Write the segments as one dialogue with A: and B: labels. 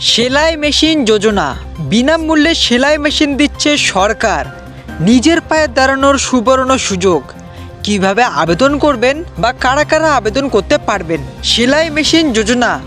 A: সেলাই মেশিন যোজনা। বিনামূল্যে সেলাই মেশিন দিচ্ছে সরকার। নিজের পায়ে দাঁড়ানোর সুবর্ণ সুযোগ। কীভাবে আবেদন করবেন বা কারা কারা আবেদন করতে পারবেন? সেলাই মেশিন যোজনা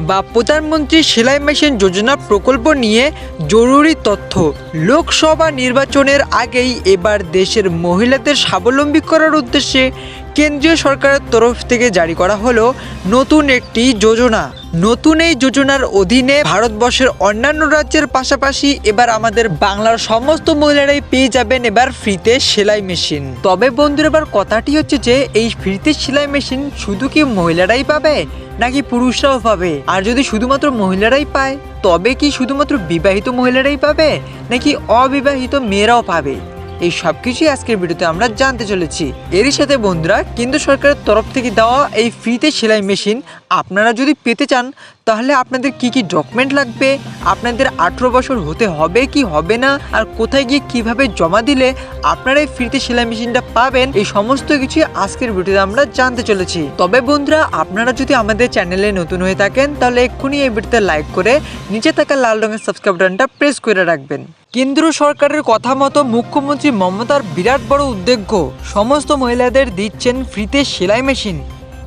A: বা প্রধানমন্ত্রী সেলাই মেশিন যোজনা প্রকল্প নিয়ে জরুরি তথ্য। লোকসভা নির্বাচনের আগেই এবার দেশের মহিলাদের স্বাবলম্বী করার উদ্দেশ্যে কেন্দ্রীয় সরকারের তরফ থেকে জারি করা হলো নতুন একটি যোজনা। নতুন এই যোজনার অধীনে ভারতবর্ষের অন্যান্য রাজ্যের পাশাপাশি এবার আমাদের বাংলার সমস্ত মহিলারাই পেয়ে যাবেন এবার ফ্রিতে সেলাই মেশিন। তবে বন্ধুরা, এবার কথাটি হচ্ছে যে, এই ফ্রিতে সেলাই মেশিন শুধু কি মহিলারাই পাবে, নাকি পুরুষরাও পাবে? আর যদি শুধুমাত্র মহিলারাই পায়, তবে কি শুধুমাত্র বিবাহিত মহিলারাই পাবে, নাকি অবিবাহিত মেয়েরাও পাবে? এই সব কিছুই আজকের ভিডিওতে আমরা জানতে চলেছি। এরই সাথে বন্ধুরা কেন্দ্র সরকারের তরফ থেকে দেওয়া এই ফ্রিতে সেলাই মেশিন আপনারা যদি পেতে চান, তাহলে আপনাদের কি কি ডকুমেন্ট লাগবে? আপনাদের আঠেরো বছর হতে হবে কি হবে না? আর কোথায় গিয়ে কীভাবে জমা দিলে আপনারা এই ফ্রিতে সেলাই মেশিনটা পাবেন? এই সমস্ত কিছু আজকের ভিডিওতে আমরা জানতে চলেছি। তবে বন্ধুরা, আপনারা যদি আমাদের চ্যানেলে নতুন হয়ে থাকেন, তাহলে এক্ষুনি এই ভিডিওতে লাইক করে নিচে থাকা লাল রঙের সাবস্ক্রাইব বাটনটা প্রেস করে রাখবেন। কেন্দ্র সরকারের কথা মতো মুখ্যমন্ত্রী মমতার বিরাট বড় উদ্যোগ, সমস্ত মহিলাদের দিচ্ছেন ফ্রিতে সেলাই মেশিন।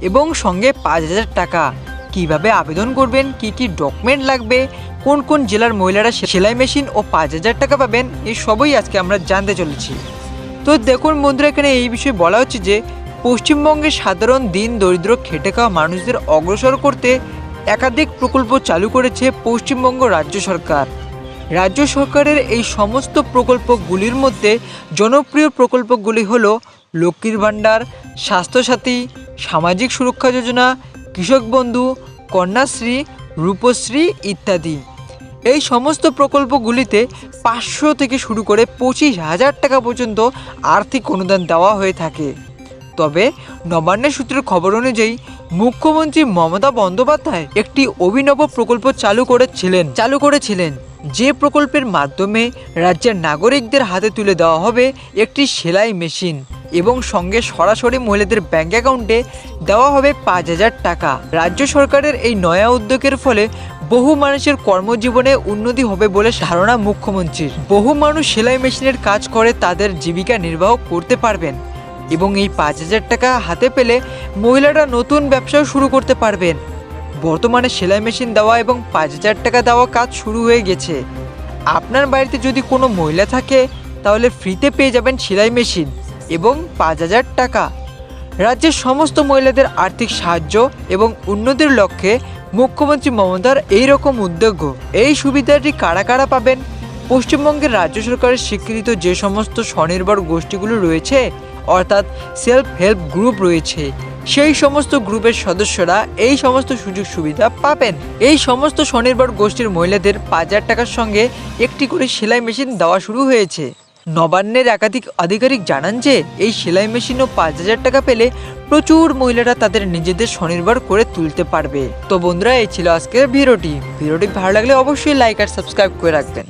A: এবং সঙ্গে পাঁচ হাজার টাকা। কীভাবে আবেদন করবেন? কি কি ডকুমেন্ট লাগবে? কোন কোন জেলার মহিলারা সেলাই মেশিন ও পাঁচ হাজার টাকা পাবেন? এই সবই আজকে আমরা জানতে চলেছি। তো দেখুন বন্ধুরা, এখানে এই বিষয়ে বলা হচ্ছে যে, পশ্চিমবঙ্গে সাধারণ দিন দরিদ্র খেটে খাওয়া মানুষদের অগ্রসর করতে একাধিক প্রকল্প চালু করেছে পশ্চিমবঙ্গ রাজ্য সরকার। রাজ্য সরকারের এই সমস্ত প্রকল্পগুলির মধ্যে জনপ্রিয় প্রকল্পগুলি হল লক্ষ্মীর ভাণ্ডার, স্বাস্থ্যসাথী সামাজিক সুরক্ষা যোজনা, কৃষক বন্ধু, কন্যাশ্রী, রূপশ্রী ইত্যাদি। এই সমস্ত প্রকল্পগুলিতে পাঁচশো থেকে শুরু করে পঁচিশ হাজার টাকা পর্যন্ত আর্থিক অনুদান দেওয়া হয়ে থাকে। তবে নবান্নের সূত্রের খবর অনুযায়ী মুখ্যমন্ত্রী মমতা বন্দ্যোপাধ্যায় একটি অভিনব প্রকল্প চালু করেছিলেন চালু করেছিলেন, যে প্রকল্পের মাধ্যমে রাজ্যের নাগরিকদের হাতে তুলে দেওয়া হবে একটি সেলাই মেশিন। এবং সঙ্গে সরাসরি মহিলাদের ব্যাংক অ্যাকাউন্টে দেওয়া হবে পাঁচ হাজার টাকা। রাজ্য সরকারের এই নয়া উদ্যোগের ফলে বহু মানুষের কর্মজীবনে উন্নতি হবে বলে ধারণা মুখ্যমন্ত্রীর। বহু মানুষ সেলাই মেশিনের কাজ করে তাদের জীবিকা নির্বাহ করতে পারবেন এবং এই পাঁচ হাজার টাকা হাতে পেলে মহিলারা নতুন ব্যবসাও শুরু করতে পারবেন। বর্তমানে সেলাই মেশিন দেওয়া এবং পাঁচ হাজার টাকা দেওয়া কাজ শুরু হয়ে গেছে। আপনার বাড়িতে যদি কোনো মহিলা থাকে, তাহলে ফ্রিতে পেয়ে যাবেন সেলাই মেশিন। এবং পাঁচ হাজার টাকা। রাজ্যের সমস্ত মহিলাদের আর্থিক সাহায্য এবং উন্নতির লক্ষ্যে মুখ্যমন্ত্রী মমতার এই রকম উদ্যোগ। এই সুবিধাটি কারা কারা পাবেন? পশ্চিমবঙ্গের রাজ্য সরকারের স্বীকৃত যে সমস্ত স্বনির্ভর গোষ্ঠীগুলো রয়েছে, অর্থাৎ সেলফ হেল্প গ্রুপ রয়েছে, সেই সমস্ত গ্রুপের সদস্যরা এই সমস্ত সুযোগ সুবিধা পাবেন। এই সমস্ত স্বনির্ভর গোষ্ঠীর মহিলাদের পাঁচ হাজার টাকার সঙ্গে একটি করে সেলাই মেশিন দেওয়া শুরু হয়েছে। নবান্নের একাধিক আধিকারিক জানান যে, এই সেলাই মেশিনও পাঁচ হাজার টাকা পেলে প্রচুর মহিলারা তাদের নিজেদের স্বনির্ভর করে তুলতে পারবে। তো বন্ধুরা, এই ছিল আজকের ভিডিওটি। ভিডিওটি ভালো লাগলে অবশ্যই লাইক আর সাবস্ক্রাইব করে রাখবেন।